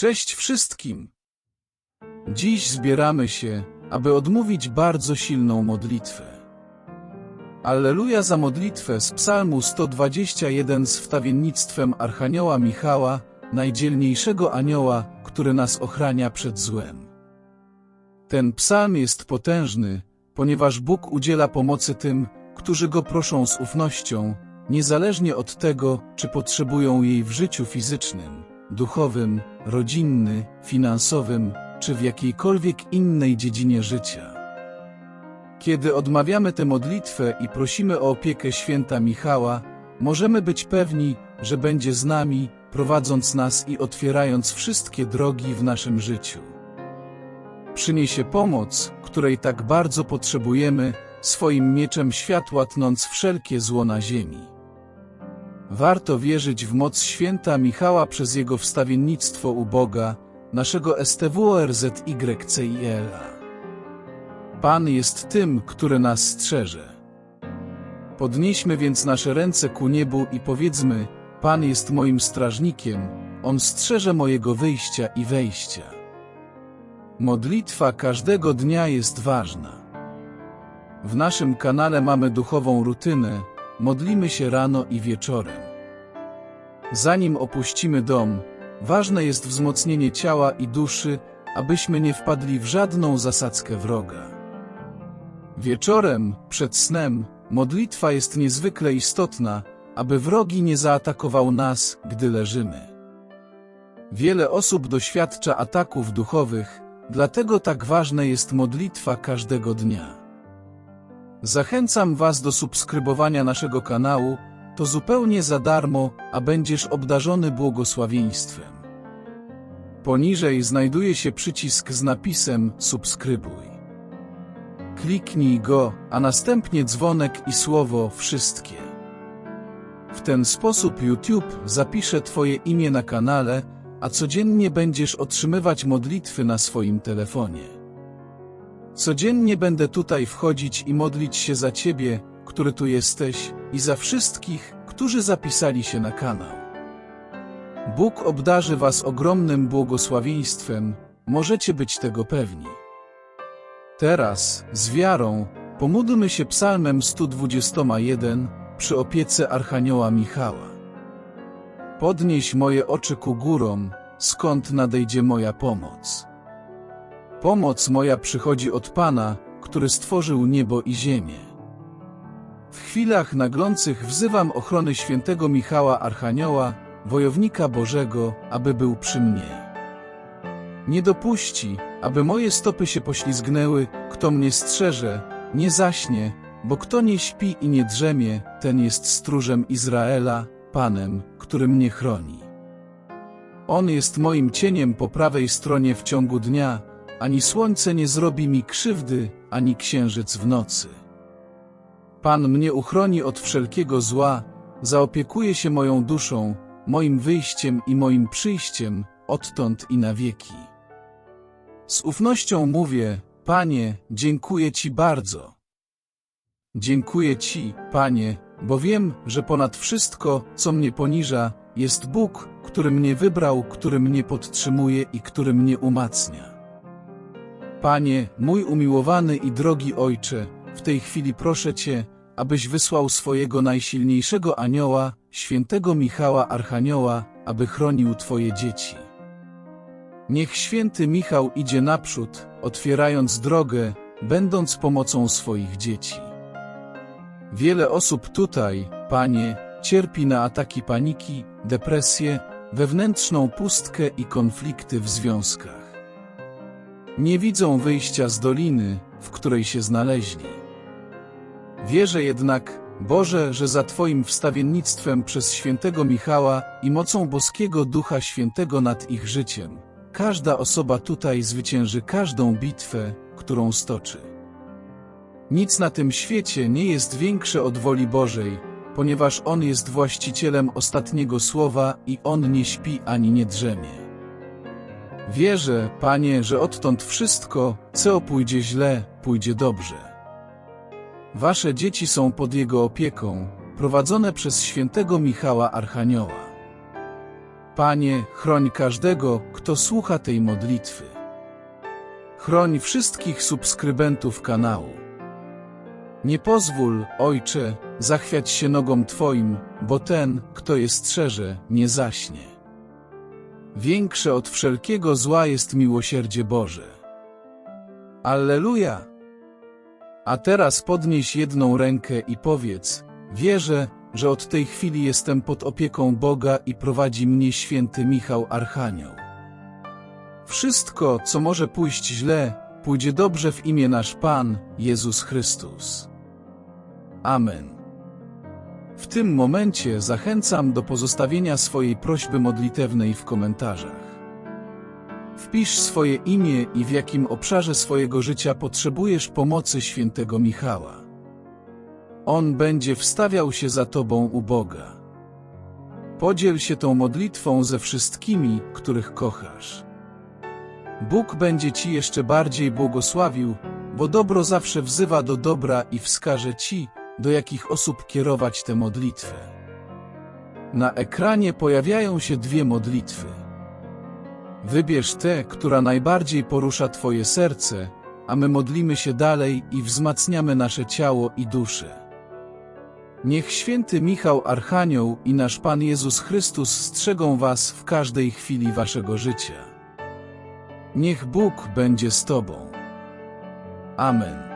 Cześć wszystkim! Dziś zbieramy się, aby odmówić bardzo silną modlitwę. Alleluja za modlitwę z Psalmu 121 z wstawiennictwem Archanioła Michała, najdzielniejszego anioła, który nas ochrania przed złem. Ten psalm jest potężny, ponieważ Bóg udziela pomocy tym, którzy Go proszą z ufnością, niezależnie od tego, czy potrzebują jej w życiu fizycznym, duchowym, rodzinny, finansowym, czy w jakiejkolwiek innej dziedzinie życia. Kiedy odmawiamy tę modlitwę i prosimy o opiekę święta Michała, możemy być pewni, że będzie z nami, prowadząc nas i otwierając wszystkie drogi w naszym życiu. Przyniesie pomoc, której tak bardzo potrzebujemy, swoim mieczem światła tnąc wszelkie zło na ziemi. Warto wierzyć w moc święta Michała przez jego wstawiennictwo u Boga, naszego STWORZYCYL-a. Pan jest tym, który nas strzeże. Podnieśmy więc nasze ręce ku niebu i powiedzmy, Pan jest moim strażnikiem, On strzeże mojego wyjścia i wejścia. Modlitwa każdego dnia jest ważna. W naszym kanale mamy duchową rutynę, modlimy się rano i wieczorem. Zanim opuścimy dom, ważne jest wzmocnienie ciała i duszy, abyśmy nie wpadli w żadną zasadzkę wroga. Wieczorem, przed snem, modlitwa jest niezwykle istotna, aby wrogi nie zaatakował nas, gdy leżymy. Wiele osób doświadcza ataków duchowych, dlatego tak ważna jest modlitwa każdego dnia. Zachęcam Was do subskrybowania naszego kanału, to zupełnie za darmo, a będziesz obdarzony błogosławieństwem. Poniżej znajduje się przycisk z napisem Subskrybuj. Kliknij go, a następnie dzwonek i słowo Wszystkie. W ten sposób YouTube zapisze Twoje imię na kanale, a codziennie będziesz otrzymywać modlitwy na swoim telefonie. Codziennie będę tutaj wchodzić i modlić się za Ciebie, który tu jesteś, i za wszystkich, którzy zapisali się na kanał. Bóg obdarzy Was ogromnym błogosławieństwem, możecie być tego pewni. Teraz, z wiarą, pomódlmy się psalmem 121 przy opiece Archanioła Michała. Podnieś moje oczy ku górom, skąd nadejdzie moja pomoc. Pomoc moja przychodzi od Pana, który stworzył niebo i ziemię. W chwilach naglących wzywam ochrony świętego Michała Archanioła, wojownika Bożego, aby był przy mnie. Nie dopuści, aby moje stopy się poślizgnęły, kto mnie strzeże, nie zaśnie, bo kto nie śpi i nie drzemie, ten jest stróżem Izraela, Panem, który mnie chroni. On jest moim cieniem po prawej stronie w ciągu dnia, ani słońce nie zrobi mi krzywdy, ani księżyc w nocy. Pan mnie uchroni od wszelkiego zła, zaopiekuje się moją duszą, moim wyjściem i moim przyjściem, odtąd i na wieki. Z ufnością mówię, Panie, dziękuję Ci bardzo. Dziękuję Ci, Panie, bo wiem, że ponad wszystko, co mnie poniża, jest Bóg, który mnie wybrał, który mnie podtrzymuje i który mnie umacnia. Panie, mój umiłowany i drogi Ojcze, w tej chwili proszę Cię, abyś wysłał swojego najsilniejszego anioła, świętego Michała Archanioła, aby chronił Twoje dzieci. Niech święty Michał idzie naprzód, otwierając drogę, będąc pomocą swoich dzieci. Wiele osób tutaj, Panie, cierpi na ataki paniki, depresję, wewnętrzną pustkę i konflikty w związkach. Nie widzą wyjścia z doliny, w której się znaleźli. Wierzę jednak, Boże, że za Twoim wstawiennictwem przez świętego Michała i mocą boskiego Ducha Świętego nad ich życiem, każda osoba tutaj zwycięży każdą bitwę, którą stoczy. Nic na tym świecie nie jest większe od woli Bożej, ponieważ On jest właścicielem ostatniego słowa i On nie śpi ani nie drzemie. Wierzę, Panie, że odtąd wszystko, co pójdzie źle, pójdzie dobrze. Wasze dzieci są pod Jego opieką, prowadzone przez świętego Michała Archanioła. Panie, chroń każdego, kto słucha tej modlitwy. Chroń wszystkich subskrybentów kanału. Nie pozwól, Ojcze, zachwiać się nogom Twoim, bo ten, kto je strzeże, nie zaśnie. Większe od wszelkiego zła jest miłosierdzie Boże. Alleluja! A teraz podnieś jedną rękę i powiedz, wierzę, że od tej chwili jestem pod opieką Boga i prowadzi mnie święty Michał Archanioł. Wszystko, co może pójść źle, pójdzie dobrze w imię nasz Pan, Jezus Chrystus. Amen. W tym momencie zachęcam do pozostawienia swojej prośby modlitewnej w komentarzach. Wpisz swoje imię i w jakim obszarze swojego życia potrzebujesz pomocy świętego Michała. On będzie wstawiał się za Tobą u Boga. Podziel się tą modlitwą ze wszystkimi, których kochasz. Bóg będzie Ci jeszcze bardziej błogosławił, bo dobro zawsze wzywa do dobra i wskaże Ci, do jakich osób kierować tę modlitwę. Na ekranie pojawiają się dwie modlitwy. Wybierz tę, która najbardziej porusza Twoje serce, a my modlimy się dalej i wzmacniamy nasze ciało i duszę. Niech święty Michał Archanioł i nasz Pan Jezus Chrystus strzegą Was w każdej chwili Waszego życia. Niech Bóg będzie z Tobą. Amen.